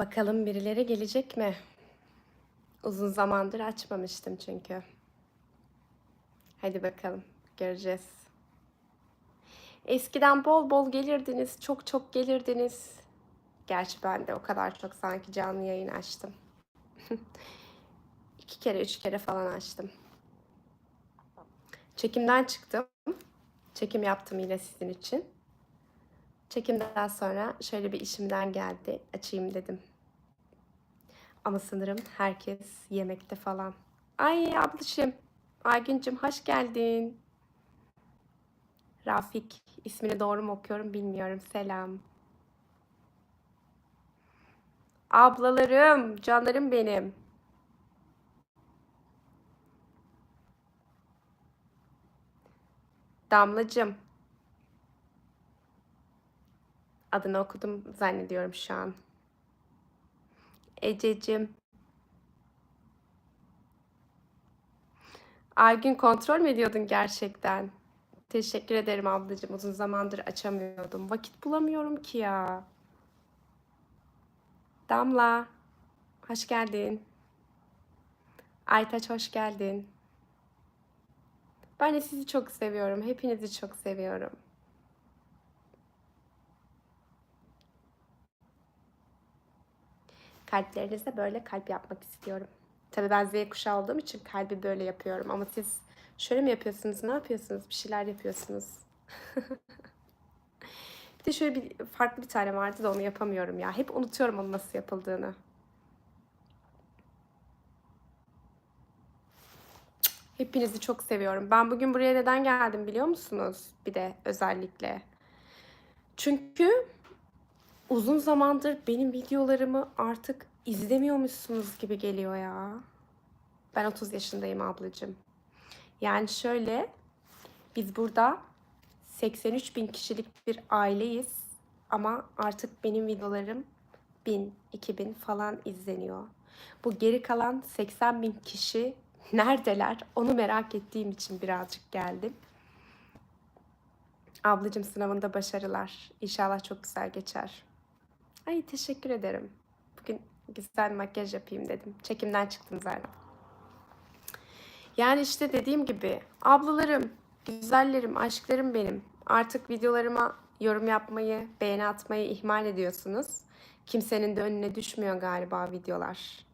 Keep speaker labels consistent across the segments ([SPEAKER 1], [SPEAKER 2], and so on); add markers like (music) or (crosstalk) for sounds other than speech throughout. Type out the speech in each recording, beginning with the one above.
[SPEAKER 1] Bakalım birileri gelecek mi? Uzun zamandır açmamıştım çünkü. Hadi bakalım göreceğiz. Eskiden bol bol gelirdiniz, çok çok gelirdiniz. Gerçi ben de o kadar çok sanki canlı yayın açtım. (laughs) İki kere, üç kere falan açtım. Çekimden çıktım. Çekim yaptım yine sizin için. Çekimden sonra şöyle bir işimden geldi. Açayım dedim. Ama sanırım herkes yemekte falan. Ay ablacığım. Aygüncüm hoş geldin. Rafik. ismini doğru mu okuyorum bilmiyorum. Selam. Ablalarım, canlarım benim. Damlacığım. Adını okudum zannediyorum şu an. Ececiğim. Aygün kontrol mü ediyordun gerçekten? Teşekkür ederim ablacığım. Uzun zamandır açamıyordum. Vakit bulamıyorum ki ya. Damla. Hoş geldin. Aytaç hoş geldin. Ben de sizi çok seviyorum. Hepinizi çok seviyorum. Kalplerinize böyle kalp yapmak istiyorum. Tabii ben Z kuşağı olduğum için kalbi böyle yapıyorum. Ama siz şöyle mi yapıyorsunuz? Ne yapıyorsunuz? Bir şeyler yapıyorsunuz. (laughs) bir de şöyle bir farklı bir tane vardı da onu yapamıyorum ya. Hep unutuyorum onun nasıl yapıldığını. Hepinizi çok seviyorum. Ben bugün buraya neden geldim biliyor musunuz? Bir de özellikle. Çünkü uzun zamandır benim videolarımı artık izlemiyormuşsunuz gibi geliyor ya. Ben 30 yaşındayım ablacığım. Yani şöyle biz burada 83 bin kişilik bir aileyiz. Ama artık benim videolarım 1000, 2000 falan izleniyor. Bu geri kalan 80 bin kişi (laughs) neredeler onu merak ettiğim için birazcık geldim. Ablacığım sınavında başarılar. İnşallah çok güzel geçer. Ay teşekkür ederim. Bugün güzel makyaj yapayım dedim. Çekimden çıktım zaten. Yani işte dediğim gibi ablalarım, güzellerim, aşklarım benim. Artık videolarıma yorum yapmayı, beğeni atmayı ihmal ediyorsunuz. Kimsenin de önüne düşmüyor galiba videolar.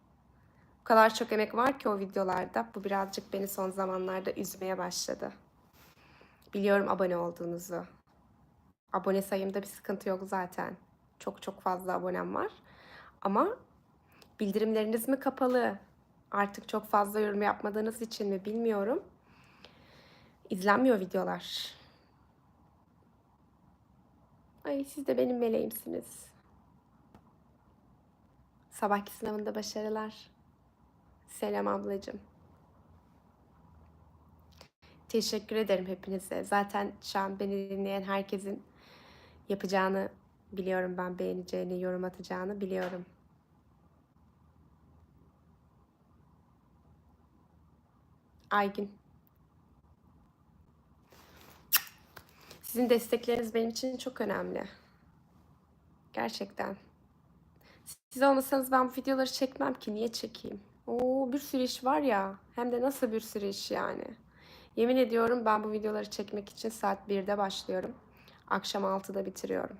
[SPEAKER 1] O kadar çok emek var ki o videolarda. Bu birazcık beni son zamanlarda üzmeye başladı. Biliyorum abone olduğunuzu. Abone sayımda bir sıkıntı yok zaten. Çok çok fazla abonem var. Ama bildirimleriniz mi kapalı? Artık çok fazla yorum yapmadığınız için mi bilmiyorum. İzlenmiyor videolar. Ay siz de benim meleğimsiniz. Sabahki sınavında başarılar. Selam ablacığım. Teşekkür ederim hepinize. Zaten şu an beni dinleyen herkesin yapacağını biliyorum ben beğeneceğini, yorum atacağını biliyorum. Aygün. Sizin destekleriniz benim için çok önemli. Gerçekten. Siz olmasanız ben bu videoları çekmem ki. Niye çekeyim? Oo bir sürü iş var ya. Hem de nasıl bir sürü iş yani. Yemin ediyorum ben bu videoları çekmek için saat 1'de başlıyorum. Akşam 6'da bitiriyorum.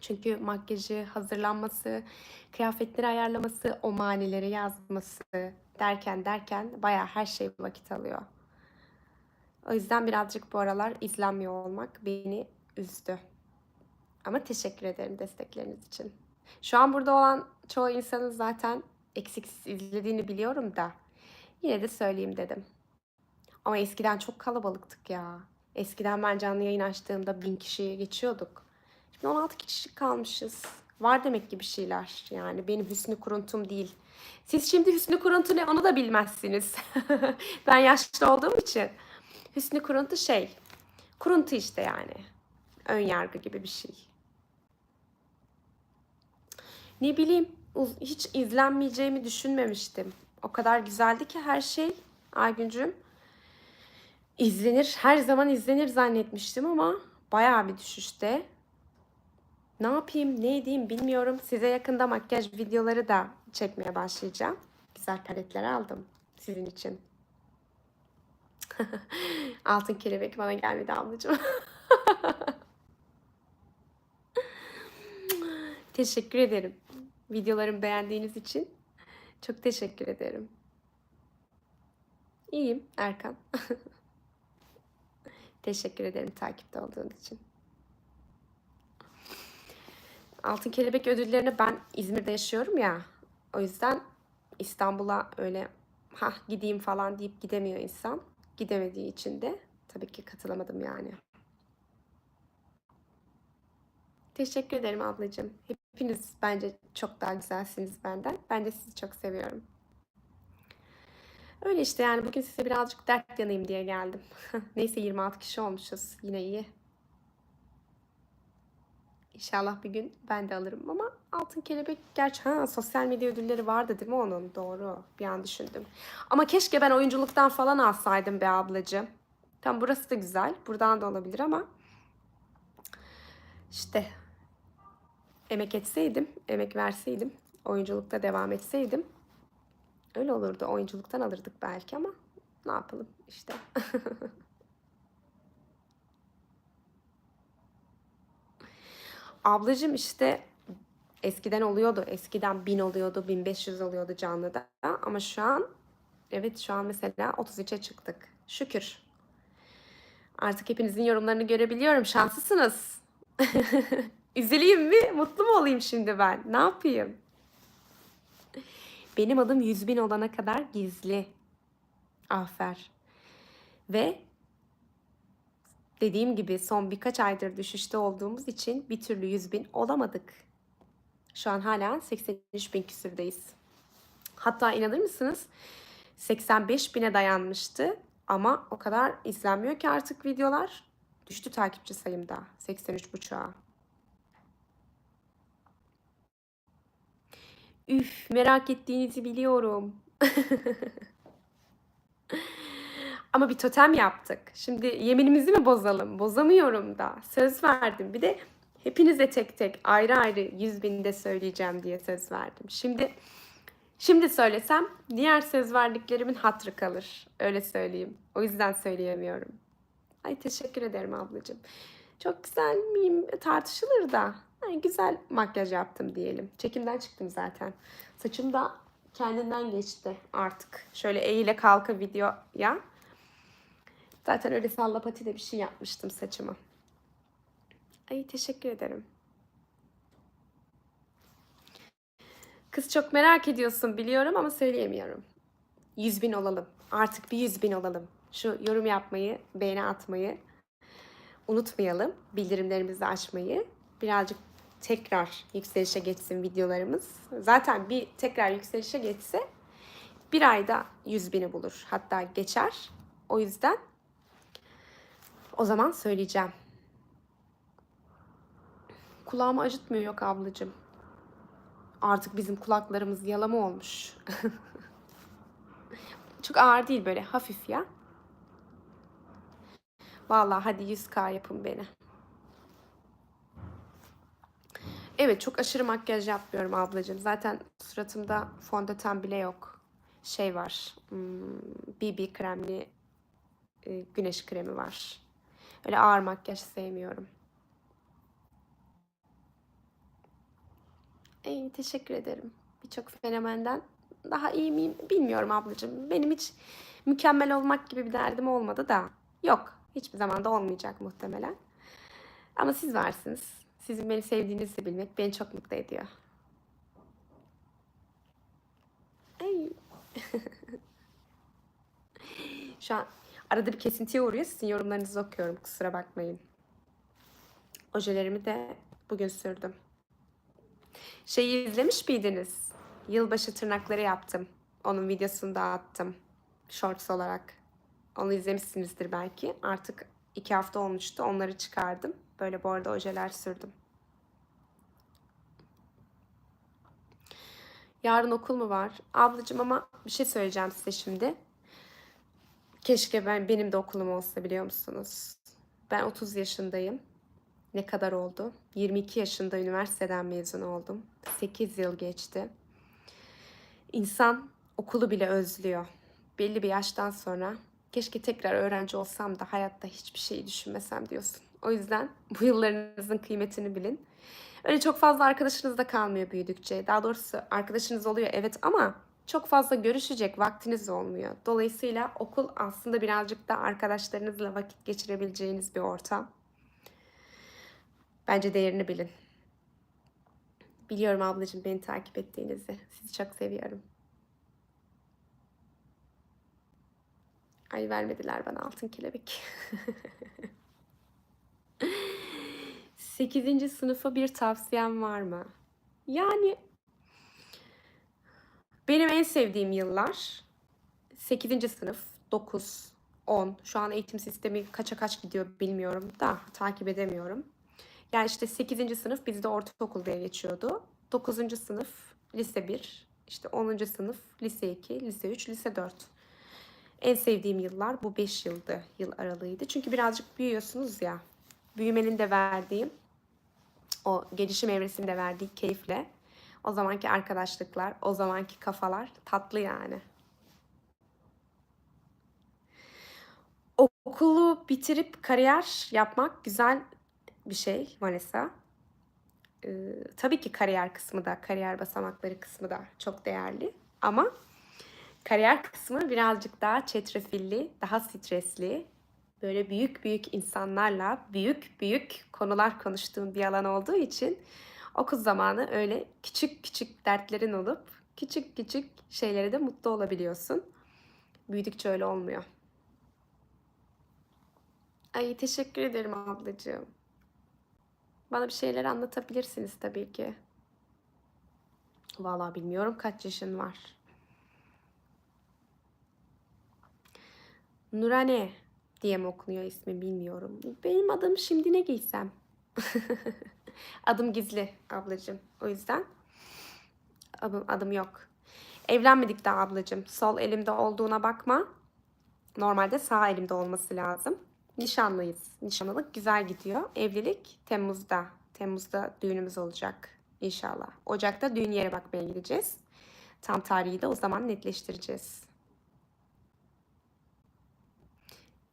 [SPEAKER 1] Çünkü makyajı, hazırlanması, kıyafetleri ayarlaması, o manileri yazması derken derken baya her şey vakit alıyor. O yüzden birazcık bu aralar izlenmiyor olmak beni üzdü. Ama teşekkür ederim destekleriniz için. Şu an burada olan çoğu insanın zaten eksiksiz izlediğini biliyorum da yine de söyleyeyim dedim. Ama eskiden çok kalabalıktık ya. Eskiden ben canlı yayın açtığımda bin kişiye geçiyorduk. Şimdi 16 kişi kalmışız. Var demek ki bir şeyler. Yani benim hüsnü kuruntum değil. Siz şimdi hüsnü kuruntu ne onu da bilmezsiniz. (laughs) ben yaşlı olduğum için. Hüsnü kuruntu şey. Kuruntu işte yani. Ön yargı gibi bir şey. Ne bileyim hiç izlenmeyeceğimi düşünmemiştim. O kadar güzeldi ki her şey Aygüncüm. İzlenir, her zaman izlenir zannetmiştim ama bayağı bir düşüşte. Ne yapayım, ne edeyim bilmiyorum. Size yakında makyaj videoları da çekmeye başlayacağım. Güzel paletler aldım sizin için. (laughs) Altın kelebek bana gelmedi ablacığım. (laughs) Teşekkür ederim. Videolarımı beğendiğiniz için çok teşekkür ederim. İyiyim Erkan. (laughs) teşekkür ederim takipte olduğun için. Altın Kelebek ödüllerini ben İzmir'de yaşıyorum ya. O yüzden İstanbul'a öyle ha gideyim falan deyip gidemiyor insan. Gidemediği için de tabii ki katılamadım yani. Teşekkür ederim ablacığım. Hepiniz bence çok daha güzelsiniz benden. Ben de sizi çok seviyorum. Öyle işte yani bugün size birazcık dert yanayım diye geldim. (laughs) Neyse 26 kişi olmuşuz. Yine iyi. İnşallah bir gün ben de alırım ama altın kelebek gerçi ha sosyal medya ödülleri vardı değil mi onun? Doğru. Bir an düşündüm. Ama keşke ben oyunculuktan falan alsaydım be ablacığım. Tam burası da güzel. Buradan da olabilir ama işte emek etseydim, emek verseydim, oyunculukta devam etseydim öyle olurdu. Oyunculuktan alırdık belki ama ne yapalım işte. (laughs) Ablacığım işte eskiden oluyordu. Eskiden 1000 oluyordu, 1500 oluyordu canlıda. Ama şu an evet şu an mesela 33'e çıktık. Şükür. Artık hepinizin yorumlarını görebiliyorum. Şanslısınız. (laughs) Üzüleyim mi? Mutlu mu olayım şimdi ben? Ne yapayım? Benim adım 100 bin olana kadar gizli. Afer. Ve dediğim gibi son birkaç aydır düşüşte olduğumuz için bir türlü 100 bin olamadık. Şu an hala 83 bin küsürdeyiz. Hatta inanır mısınız 85 bine dayanmıştı ama o kadar izlenmiyor ki artık videolar. Düştü takipçi sayımda 83 buçuğa. Üf merak ettiğinizi biliyorum. (laughs) Ama bir totem yaptık. Şimdi yeminimizi mi bozalım? Bozamıyorum da. Söz verdim. Bir de hepinize tek tek ayrı ayrı yüz binde söyleyeceğim diye söz verdim. Şimdi şimdi söylesem diğer söz verdiklerimin hatrı kalır. Öyle söyleyeyim. O yüzden söyleyemiyorum. Ay teşekkür ederim ablacığım. Çok güzel miyim tartışılır da. Ay, güzel makyaj yaptım diyelim. Çekimden çıktım zaten. Saçım da kendinden geçti artık. Şöyle eğile kalka videoya. Zaten öyle salla pati de bir şey yapmıştım saçıma. Ay teşekkür ederim. Kız çok merak ediyorsun biliyorum ama söyleyemiyorum. 100 bin olalım. Artık bir 100 bin olalım. Şu yorum yapmayı, beğeni atmayı unutmayalım. Bildirimlerimizi açmayı. Birazcık tekrar yükselişe geçsin videolarımız. Zaten bir tekrar yükselişe geçse bir ayda 100 bini bulur. Hatta geçer. O yüzden o zaman söyleyeceğim. Kulağımı acıtmıyor yok ablacığım. Artık bizim kulaklarımız yalama olmuş. (laughs) Çok ağır değil böyle hafif ya. Vallahi hadi 100k yapın beni. Evet çok aşırı makyaj yapmıyorum ablacığım. Zaten suratımda fondöten bile yok. Şey var. Hmm, BB kremli e, güneş kremi var. Öyle ağır makyaj sevmiyorum. İyi, teşekkür ederim. Birçok fenomenden daha iyi miyim bilmiyorum ablacığım. Benim hiç mükemmel olmak gibi bir derdim olmadı da. Yok. Hiçbir zaman da olmayacak muhtemelen. Ama siz varsınız. Sizin beni sevdiğinizi bilmek beni çok mutlu ediyor. Ay. (laughs) Şu an arada bir kesintiye uğruyor. Sizin yorumlarınızı okuyorum. Kusura bakmayın. Ojelerimi de bugün sürdüm. Şeyi izlemiş miydiniz? Yılbaşı tırnakları yaptım. Onun videosunu da attım. Shorts olarak. Onu izlemişsinizdir belki. Artık iki hafta olmuştu. Onları çıkardım. Böyle bu arada ojeler sürdüm. Yarın okul mu var? Ablacığım ama bir şey söyleyeceğim size şimdi. Keşke ben benim de okulum olsa biliyor musunuz? Ben 30 yaşındayım. Ne kadar oldu? 22 yaşında üniversiteden mezun oldum. 8 yıl geçti. İnsan okulu bile özlüyor. Belli bir yaştan sonra keşke tekrar öğrenci olsam da hayatta hiçbir şeyi düşünmesem diyorsun. O yüzden bu yıllarınızın kıymetini bilin. Öyle çok fazla arkadaşınız da kalmıyor büyüdükçe. Daha doğrusu arkadaşınız oluyor evet ama çok fazla görüşecek vaktiniz olmuyor. Dolayısıyla okul aslında birazcık da arkadaşlarınızla vakit geçirebileceğiniz bir ortam. Bence değerini bilin. Biliyorum ablacığım beni takip ettiğinizi. Sizi çok seviyorum. Ay vermediler bana altın kelebek. (laughs) 8. sınıfa bir tavsiyem var mı? Yani benim en sevdiğim yıllar 8. sınıf, 9, 10. Şu an eğitim sistemi kaça kaç gidiyor bilmiyorum da takip edemiyorum. Yani işte 8. sınıf bizde ortaokul diye geçiyordu. 9. sınıf lise 1, işte 10. sınıf lise 2, lise 3, lise 4. En sevdiğim yıllar bu 5 yıldı, yıl aralığıydı. Çünkü birazcık büyüyorsunuz ya. Büyümenin de verdiği, o gelişim evresinde verdiği keyifle o zamanki arkadaşlıklar, o zamanki kafalar tatlı yani. Okulu bitirip kariyer yapmak güzel bir şey Vanessa. Ee, tabii ki kariyer kısmı da, kariyer basamakları kısmı da çok değerli. Ama kariyer kısmı birazcık daha çetrefilli, daha stresli. Böyle büyük büyük insanlarla büyük büyük konular konuştuğum bir alan olduğu için okul zamanı öyle küçük küçük dertlerin olup küçük küçük şeylere de mutlu olabiliyorsun. Büyüdükçe öyle olmuyor. Ay teşekkür ederim ablacığım. Bana bir şeyler anlatabilirsiniz tabii ki. Vallahi bilmiyorum kaç yaşın var. Nurane diye mi okunuyor ismi bilmiyorum. Benim adım şimdi ne giysem? (laughs) adım gizli ablacığım. O yüzden adım, adım yok. Evlenmedik daha ablacığım. Sol elimde olduğuna bakma. Normalde sağ elimde olması lazım. Nişanlıyız. Nişanlılık güzel gidiyor. Evlilik Temmuz'da. Temmuz'da düğünümüz olacak inşallah. Ocak'ta düğün yere bakmaya gideceğiz. Tam tarihi de o zaman netleştireceğiz.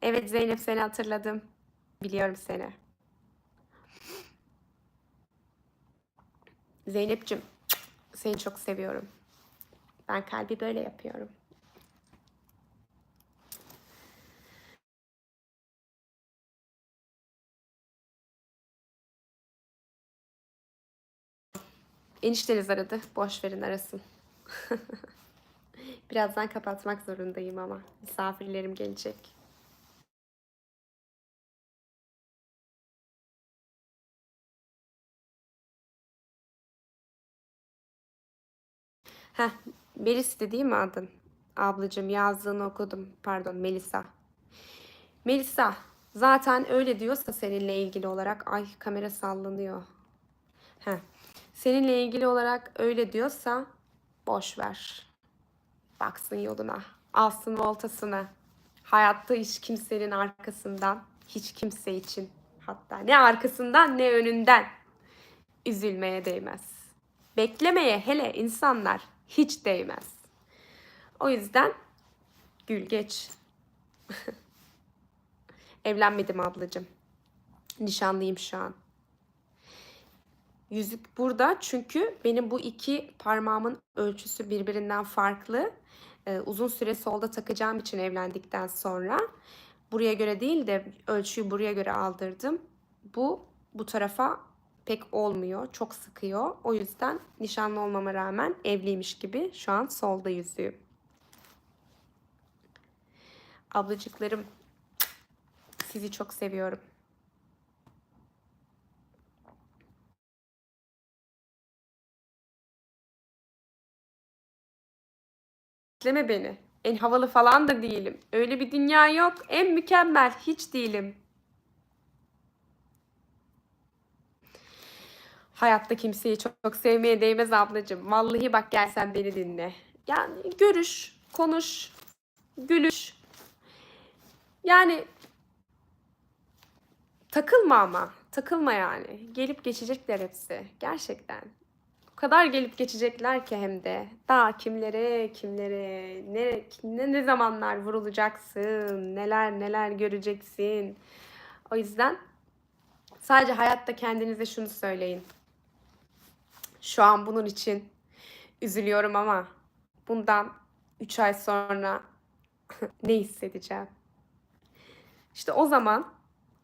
[SPEAKER 1] Evet Zeynep seni hatırladım. Biliyorum seni. Zeynep'cim seni çok seviyorum. Ben kalbi böyle yapıyorum. Enişteniz aradı. Boş verin arasın. (laughs) Birazdan kapatmak zorundayım ama. Misafirlerim gelecek. Heh, Melis'ti değil mi adın? Ablacığım yazdığını okudum. Pardon Melisa. Melisa zaten öyle diyorsa seninle ilgili olarak ay kamera sallanıyor. Heh. Seninle ilgili olarak öyle diyorsa boş ver. Baksın yoluna. Alsın voltasını. Hayatta hiç kimsenin arkasından, hiç kimse için hatta ne arkasından ne önünden üzülmeye değmez. Beklemeye hele insanlar hiç değmez. O yüzden gül geç. (laughs) Evlenmedim ablacığım. Nişanlıyım şu an. Yüzük burada çünkü benim bu iki parmağımın ölçüsü birbirinden farklı. Ee, uzun süre solda takacağım için evlendikten sonra buraya göre değil de ölçüyü buraya göre aldırdım. Bu bu tarafa pek olmuyor. Çok sıkıyor. O yüzden nişanlı olmama rağmen evliymiş gibi şu an solda yüzüğüm. Ablacıklarım sizi çok seviyorum. Bekleme beni. En havalı falan da değilim. Öyle bir dünya yok. En mükemmel hiç değilim. Hayatta kimseyi çok, çok sevmeye değmez ablacığım. Vallahi bak gel sen beni dinle. Yani görüş, konuş, gülüş. Yani takılma ama. Takılma yani. Gelip geçecekler hepsi. Gerçekten. O kadar gelip geçecekler ki hem de. Daha kimlere, kimlere, ne, ne, ne zamanlar vurulacaksın, neler neler göreceksin. O yüzden sadece hayatta kendinize şunu söyleyin. Şu an bunun için üzülüyorum ama bundan 3 ay sonra (laughs) ne hissedeceğim? İşte o zaman,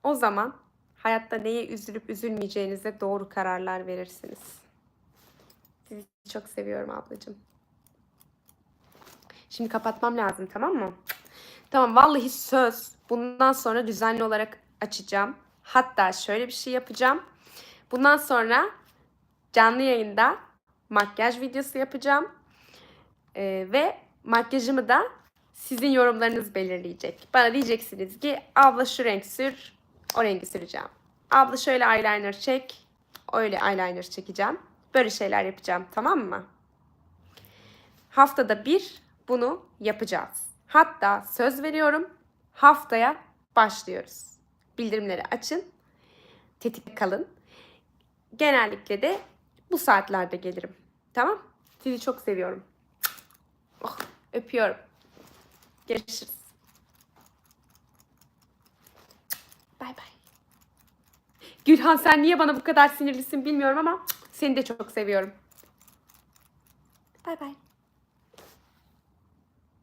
[SPEAKER 1] o zaman hayatta neye üzülüp üzülmeyeceğinize doğru kararlar verirsiniz. Sizi çok seviyorum ablacığım. Şimdi kapatmam lazım tamam mı? Tamam vallahi söz. Bundan sonra düzenli olarak açacağım. Hatta şöyle bir şey yapacağım. Bundan sonra canlı yayında makyaj videosu yapacağım. Ee, ve makyajımı da sizin yorumlarınız belirleyecek. Bana diyeceksiniz ki abla şu renk sür, o rengi süreceğim. Abla şöyle eyeliner çek, öyle eyeliner çekeceğim. Böyle şeyler yapacağım tamam mı? Haftada bir bunu yapacağız. Hatta söz veriyorum haftaya başlıyoruz. Bildirimleri açın, tetikte kalın. Genellikle de bu saatlerde gelirim. Tamam? Sizi çok seviyorum. Oh, öpüyorum. Görüşürüz. Bay bay. Gülhan sen niye bana bu kadar sinirlisin bilmiyorum ama seni de çok seviyorum. Bay bay.